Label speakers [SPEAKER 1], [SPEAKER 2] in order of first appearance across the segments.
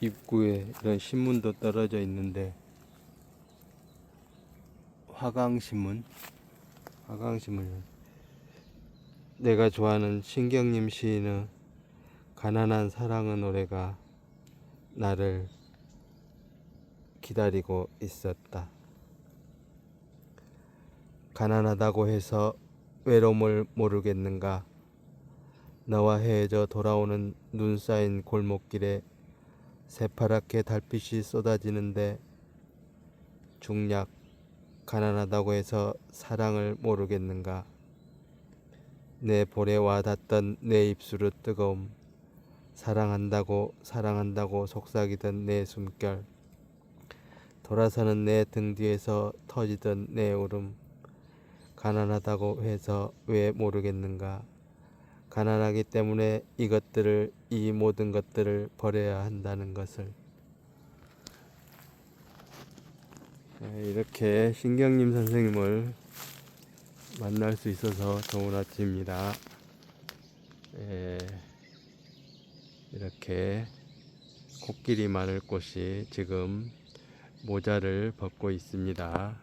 [SPEAKER 1] 입구에 이런 신문도 떨어져 있는데 화강신문 화강신문 내가 좋아하는 신경님 시인의 가난한 사랑의 노래가 나를 기다리고 있었다. 가난하다고 해서 외로움을 모르겠는가? 너와 헤어져 돌아오는 눈 쌓인 골목길에 새파랗게 달빛이 쏟아지는데 중략 가난하다고 해서 사랑을 모르겠는가? 내 볼에 와닿던 내 입술의 뜨거움 사랑한다고 사랑한다고 속삭이던 내 숨결 돌아서는 내 등 뒤에서 터지던 내 울음 가난하다고 해서 왜 모르겠는가 가난하기 때문에 이것들을 이 모든 것들을 버려야 한다는 것을 네, 이렇게 신경님 선생님을 만날 수 있어서 좋은 아침입니다. 예, 이렇게 코끼리 마늘 꽃이 지금 모자를 벗고 있습니다.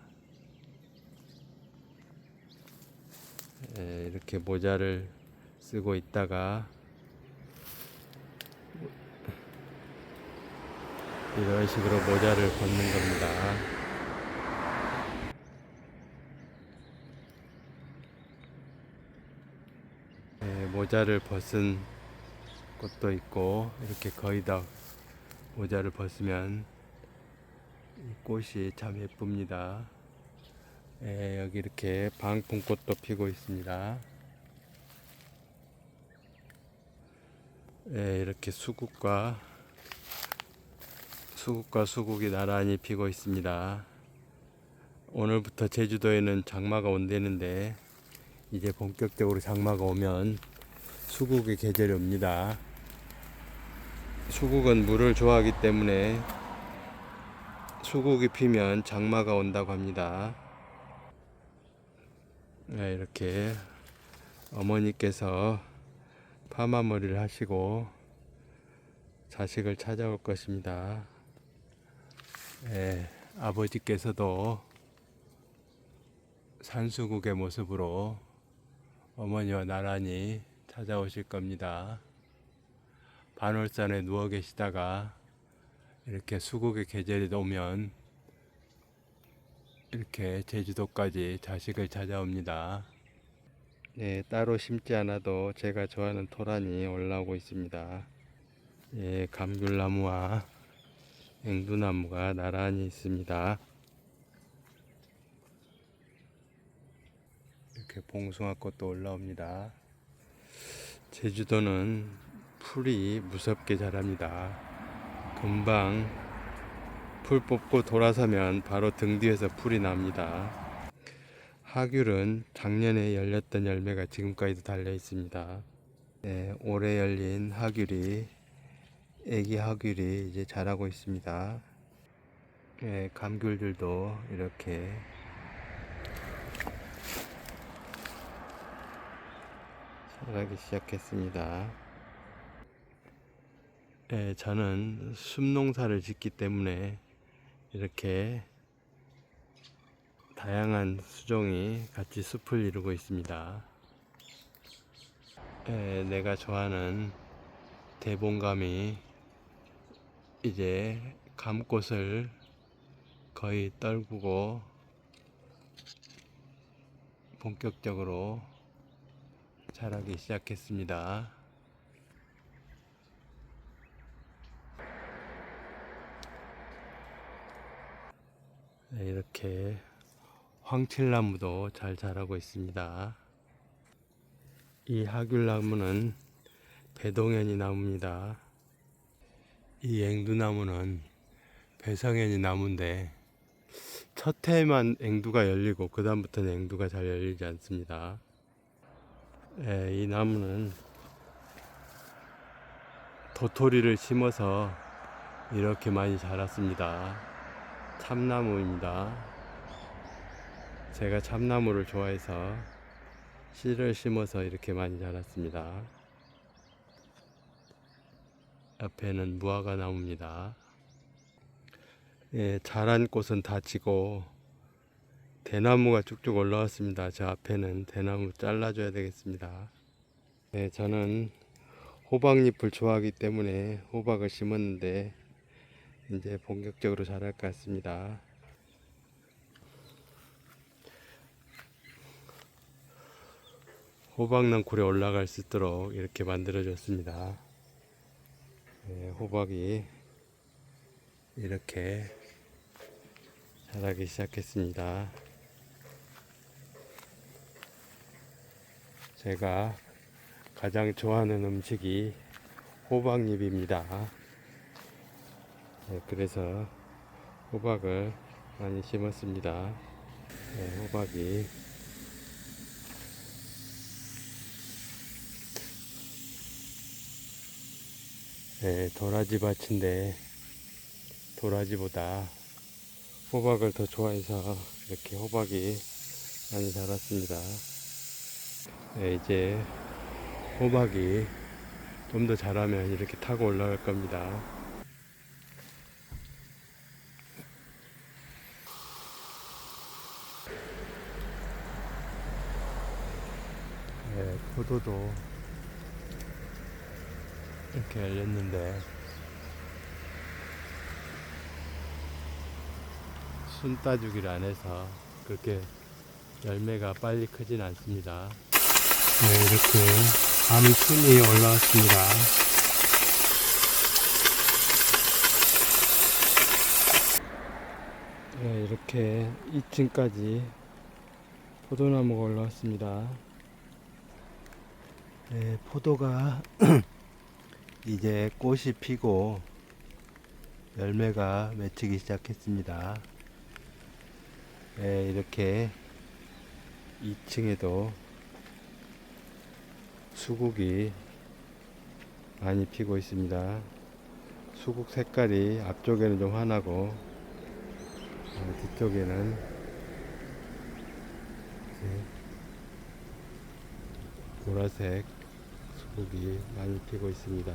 [SPEAKER 1] 예, 이렇게 모자를 쓰고 있다가 이런 식으로 모자를 벗는 겁니다. 예, 모자를 벗은 꽃도 있고 이렇게 거의 다 모자를 벗으면 이 꽃이 참 예쁩니다. 예, 여기 이렇게 방풍꽃도 피고 있습니다. 예, 이렇게 수국과 수국과 수국이 나란히 피고 있습니다. 오늘부터 제주도에는 장마가 온다는데 이제 본격적으로 장마가 오면 수국의 계절이 옵니다. 수국은 물을 좋아하기 때문에 수국이 피면 장마가 온다고 합니다. 네, 이렇게 어머니께서 파마머리를 하시고 자식을 찾아올 것입니다. 네, 아버지께서도 산수국의 모습으로 어머니와 나란히 찾아오실 겁니다. 반월산에 누워 계시다가 이렇게 수국의 계절이 오면 이렇게 제주도까지 자식을 찾아옵니다. 네, 따로 심지 않아도 제가 좋아하는 토란이 올라오고 있습니다. 예, 감귤나무와 앵두나무가 나란히 있습니다. 이렇게 봉숭아꽃도 올라옵니다. 제주도는 풀이 무섭게 자랍니다. 금방 풀 뽑고 돌아서면 바로 등 뒤에서 풀이 납니다. 하귤은 작년에 열렸던 열매가 지금까지도 달려 있습니다. 네, 올해 열린 하귤이 애기 하귤이 이제 자라고 있습니다. 네, 감귤들도 이렇게 자라기 시작했습니다. 네, 저는 숲농사를 짓기 때문에 이렇게 다양한 수종이 같이 숲을 이루고 있습니다. 네, 내가 좋아하는 대봉감이 이제 감꽃을 거의 떨구고 본격적으로 자라기 시작했습니다. 네, 이렇게 황칠나무도 잘 자라고 있습니다. 이 하귤나무는 배동현이 나무입니다. 이 앵두나무는 배성현이 나무인데 첫 해만 앵두가 열리고 그 다음부터는 앵두가 잘 열리지 않습니다. 예, 이 나무는 도토리를 심어서 이렇게 많이 자랐습니다. 참나무입니다. 제가 참나무를 좋아해서 씨를 심어서 이렇게 많이 자랐습니다. 앞에는 무화과 나무입니다. 예, 자란 꽃은 다 지고 대나무가 쭉쭉 올라왔습니다. 저 앞에는 대나무 잘라줘야 되겠습니다. 네, 저는 호박잎을 좋아하기 때문에 호박을 심었는데 이제 본격적으로 자랄 것 같습니다. 호박넝쿨에 올라갈 수 있도록 이렇게 만들어졌습니다. 네, 호박이 이렇게 자라기 시작했습니다. 제가 가장 좋아하는 음식이 호박잎입니다. 네, 그래서 호박을 많이 심었습니다. 네, 호박이 네, 도라지 밭인데 도라지보다 호박을 더 좋아해서 이렇게 호박이 많이 자랐습니다. 네, 이제 호박이 좀 더 자라면 이렇게 타고 올라갈 겁니다. 네, 포도도 이렇게 열렸는데 순 따주기를 안 해서 그렇게 열매가 빨리 크진 않습니다. 네, 이렇게 밤순이 올라왔습니다. 네, 이렇게 2층까지 포도나무가 올라왔습니다. 네, 포도가 이제 꽃이 피고 열매가 맺히기 시작했습니다. 네, 이렇게 2층에도 수국이 많이 피고 있습니다. 수국 색깔이 앞쪽에는 좀 환하고 어, 뒤쪽에는 보라색 수국이 많이 피고 있습니다.